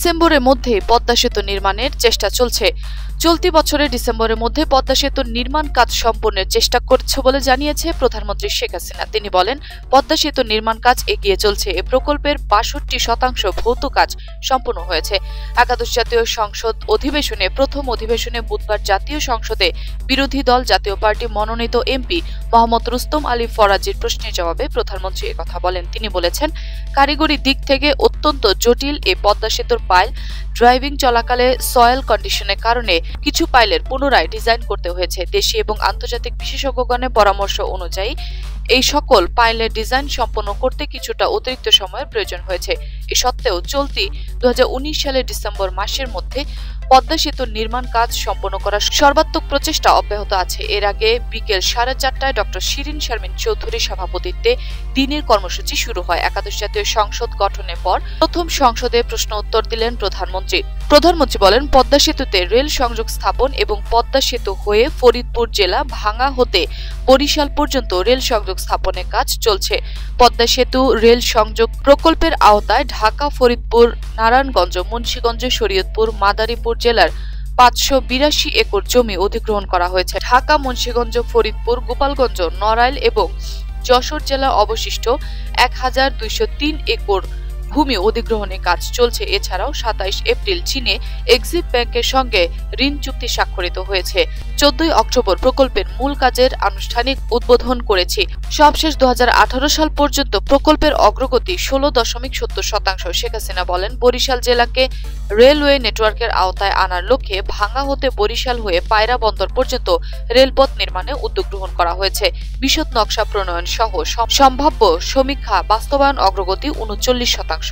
ডিসেম্বরের মধ্যে পদ্মা সেতু নির্মাণের চেষ্টা চলছে। চলতি বছরের ডিসেম্বরের মধ্যে পদ্মা সেতুর নির্মাণ কাজ সম্পন্নের চেষ্টা করছে বলে জানিয়েছে প্রধানমন্ত্রী শেখ হাসিনা। তিনি বলেন, পদ্মা সেতুর নির্মাণ কাজ এগিয়ে চলছে। এ প্রকল্পের বাষট্টি শতাংশ ভৌত কাজ সম্পন্ন হয়েছে। একাদশ জাতীয় সংসদ অধিবেশনে, প্রথম অধিবেশনে বুধবার জাতীয় সংসদে বিরোধী দল, জাতীয় পার্টি মনোনীত এমপি মোহাম্মদ রুস্তম আলী ফরাজির প্রশ্নের জবাবে প্রধানমন্ত্রী কথা বলেন। তিনি বলেছেন, কারিগরি দিক থেকে অত্যন্ত জটিল এ পদ্মা সেতুর পাইল ড্রাইভিং চলাকালে সয়েল কন্ডিশনের কারণে কিছু পাইলের পুনরায় ডিজাইন করতে হয়েছে। দেশি এবং আন্তর্জাতিক বিশেষজ্ঞগণের পরামর্শ অনুযায়ী এই সকল পাইলের ডিজাইন সম্পন্ন করতে কিছুটা অতিরিক্ত সময়ের প্রয়োজন হয়েছে। এ সত্ত্বেও চলতি দুহাজার উনিশ সালের ডিসেম্বর মাসের মধ্যে পদ্মা সেতুর নির্মাণ কাজ সম্পন্ন করার সর্বাত্মক প্রচেষ্টা অব্যাহত আছে। এর আগে বিকেল সাড়ে চারটায় ডক্টর শিরিন শারমিন চৌধুরীর সভাপতিত্বে দিনের কর্মসূচি শুরু হয়। একাদশ জাতীয় সংসদ গঠনের পর প্রথম সংসদে প্রশ্ন উত্তর দিলেন প্রধানমন্ত্রী। প্রধানমন্ত্রী বলেন, পদ্মা সেতুতে রেল সংযোগ স্থাপন এবং পদ্মা সেতু হয়ে ফরিদপুর জেলা ভাঙা হতে বরিশাল পর্যন্ত রেল সংযোগ স্থাপনের কাজ চলছে। পদ্মা সেতু রেল সংযোগ প্রকল্পের আওতায় ঢাকা, ফরিদপুর, নারায়ণগঞ্জ, মুন্সীগঞ্জ, শরীয়তপুর, মাদারীপুর জেলার পাঁচশো বিরাশি একর জমি অধিগ্রহণ করা হয়েছে। ঢাকা, মুন্সীগঞ্জ, ফরিদপুর, গোপালগঞ্জ, নড়াইল এবং যশোর জেলা অবশিষ্ট এক হাজার দুইশো তিন একর ভূমি অধিগ্রহণে কাজ চলছে। এছাড়াও সাতাইশ এপ্রিল চীনে এক্সিম ব্যাংকের সঙ্গে ঋণ চুক্তি স্বাক্ষরিত হয়েছে। চোদ্দই অক্টোবর প্রকল্পের মূল কাজের আনুষ্ঠানিক উদ্বোধন করেছি। সবশেষ দু হাজার আঠারো সাল পর্যন্ত প্রকল্পের অগ্রগতি ষোলো দশমিক সত্তর শতাংশ। শেখ হাসিনা বলেন, বরিশাল জেলাকে রেলওয়ে নেটওয়ার্কের আওতায় আনার লক্ষ্যে ভাঙা হতে বরিশাল হয়ে পায়রা বন্দর পর্যন্ত রেলপথ নির্মাণে উদ্যোগ গ্রহণ করা হয়েছে। বিশদ নকশা প্রণয়ন সহ সম্ভাব্য সমীক্ষা বাস্তবায়ন অগ্রগতি উনচল্লিশ শতাংশ।